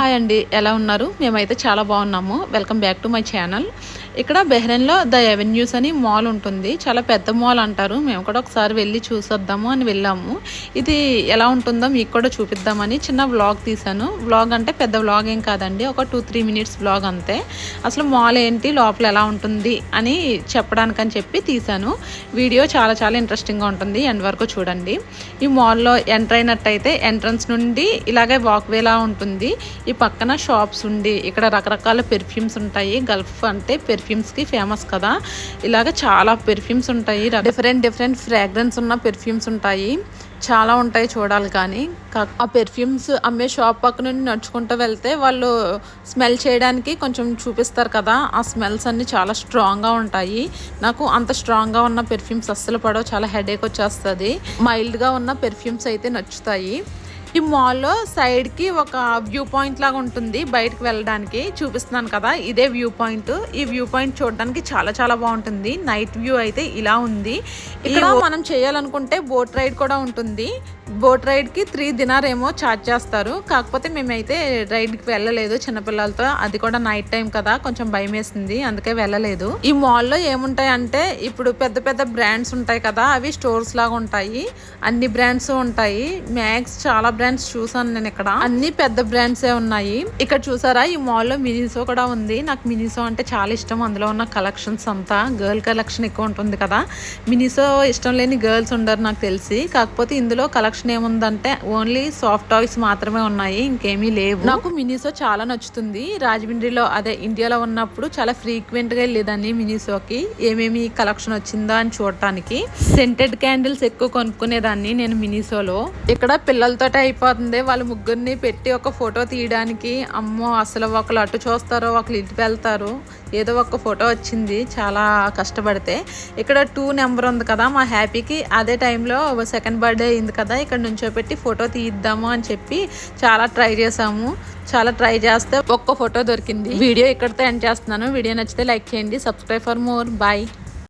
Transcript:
Hi అండి ఎలా ఉన్నారు? మేమైతే చాలా బాగున్నాము. Welcome back to my channel ఇక్కడ బెహ్రెన్లో ద ఎవెన్యూస్ అని మాల్ ఉంటుంది. చాలా పెద్ద మాల్ అంటారు. మేము కూడా ఒకసారి వెళ్ళి చూసొద్దాము అని వెళ్ళాము. ఇది ఎలా ఉంటుందో మీకు కూడా చూపిద్దామని చిన్న వ్లాగ్ తీశాను. వ్లాగ్ అంటే పెద్ద వ్లాగ్ ఏం కాదండి. ఒక టూ త్రీ మినిట్స్ వ్లాగ్ అంతే. అసలు మాల్ ఏంటి? లోపల ఎలా ఉంటుంది? అని చెప్పడానికని చెప్పి తీశాను. వీడియో చాలా చాలా ఇంట్రెస్టింగ్గా ఉంటుంది. ఎండ్ వరకు చూడండి. ఈ మాల్లో ఎంటర్ అయినట్టయితే ఎంట్రన్స్ నుండి ఇలాగే వాక్వేలా ఉంటుంది. ఈ పక్కన షాప్స్ ఉండి ఇక్కడ రకరకాల పెర్ఫ్యూమ్స్ ఉంటాయి. గల్ఫ్ అంటే పెర్ఫ్యూమ్స్కి ఫేమస్ కదా. ఇలాగ చాలా పెర్ఫ్యూమ్స్ ఉంటాయి. డిఫరెంట్ డిఫరెంట్ ఫ్రాగ్రెన్స్ ఉన్న పెర్ఫ్యూమ్స్ ఉంటాయి. చాలా ఉంటాయి చూడాలి కానీ. ఆ పెర్ఫ్యూమ్స్ అమ్మే షాప్ పక్క నుండి నడుచుకుంటూ వెళ్తే వాళ్ళు స్మెల్ చేయడానికి కొంచెం చూపిస్తారు కదా. ఆ స్మెల్స్ అన్ని చాలా స్ట్రాంగ్గా ఉంటాయి. నాకు అంత స్ట్రాంగ్గా ఉన్న పెర్ఫ్యూమ్స్ అస్సలు పడవు. చాలా హెడేక్ వచ్చేస్తుంది. మైల్డ్గా ఉన్న పెర్ఫ్యూమ్స్ అయితే నచ్చుతాయి. ఈ మాల్లో సైడ్కి ఒక వ్యూ పాయింట్ లాగా ఉంటుంది బయటకు వెళ్ళడానికి. చూపిస్తున్నాను కదా ఇదే వ్యూ పాయింట్ ఈ వ్యూ పాయింట్ చూడడానికి చాలా చాలా బాగుంటుంది. నైట్ వ్యూ అయితే ఇలా ఉంది. ఇక్కడ మనం చేయాలనుకుంటే బోట్ రైడ్ కూడా ఉంటుంది. బోట్ రైడ్కి త్రీ దినార్ ఏమో ఛార్జ్ చేస్తారు. కాకపోతే మేమైతే రైడ్కి వెళ్ళలేదు చిన్నపిల్లలతో. అది కూడా నైట్ టైం కదా కొంచెం భయం వేసింది అందుకే వెళ్ళలేదు. ఈ మాల్లో ఏముంటాయి అంటే ఇప్పుడు పెద్ద పెద్ద బ్రాండ్స్ ఉంటాయి కదా అవి స్టోర్స్ లాగా ఉంటాయి. అన్ని బ్రాండ్స్ ఉంటాయి. మ్యాక్స్ చాలా బ్రాండ్స్ చూసాను నేను ఇక్కడ. అన్ని పెద్ద బ్రాండ్సే ఉన్నాయి. ఇక్కడ చూసారా ఈ మాల్లో మినిసో కూడా ఉంది. నాకు మినిసో అంటే చాలా ఇష్టం. అందులో ఉన్న కలెక్షన్స్ అంతా గర్ల్ కలెక్షన్ ఎక్కువ ఉంటుంది కదా. మినిసో ఇష్టం లేని గర్ల్స్ ఉండరు నాకు తెలిసి. కాకపోతే ఇందులో కలెక్షన్ ఏముందంటే ఓన్లీ సాఫ్ట్ టాయ్స్ మాత్రమే ఉన్నాయి. ఇంకేమీ లేవు. నాకు మినిసో చాలా నచ్చుతుంది. రాజమండ్రిలో అదే ఇండియాలో ఉన్నప్పుడు చాలా ఫ్రీక్వెంట్గా వెళ్ళేదాన్ని మినిసోకి. ఏమేమి కలెక్షన్ వచ్చిందా అని చూడటానికి. సెంటెడ్ క్యాండిల్స్ ఎక్కువ కొనుక్కునేదాన్ని నేను మినిసోలో. ఇక్కడ పిల్లలతో అయిపోతుంది. వాళ్ళ ముగ్గురిని పెట్టి ఒక ఫోటో తీయడానికి అమ్మో అసలు ఒకళ్ళు అటు చూస్తారు ఒకళ్ళు ఇటు వెళ్తారు ఏదో ఒక ఫోటో వచ్చింది చాలా కష్టపడితే. ఇక్కడ టూ నెంబర్ ఉంది కదా మా హ్యాపీకి. అదే టైంలో సెకండ్ బర్త్డే అయింది కదా ఇక్కడ నుంచో పెట్టి ఫోటో తీద్దాము అని చెప్పి చాలా ట్రై చేసాము చాలా ట్రై చేస్తే ఒక్క ఫోటో దొరికింది. వీడియో ఇక్కడితో ఎండ్ చేస్తున్నాను. వీడియో నచ్చితే లైక్ చేయండి. Subscribe for more. బాయ్.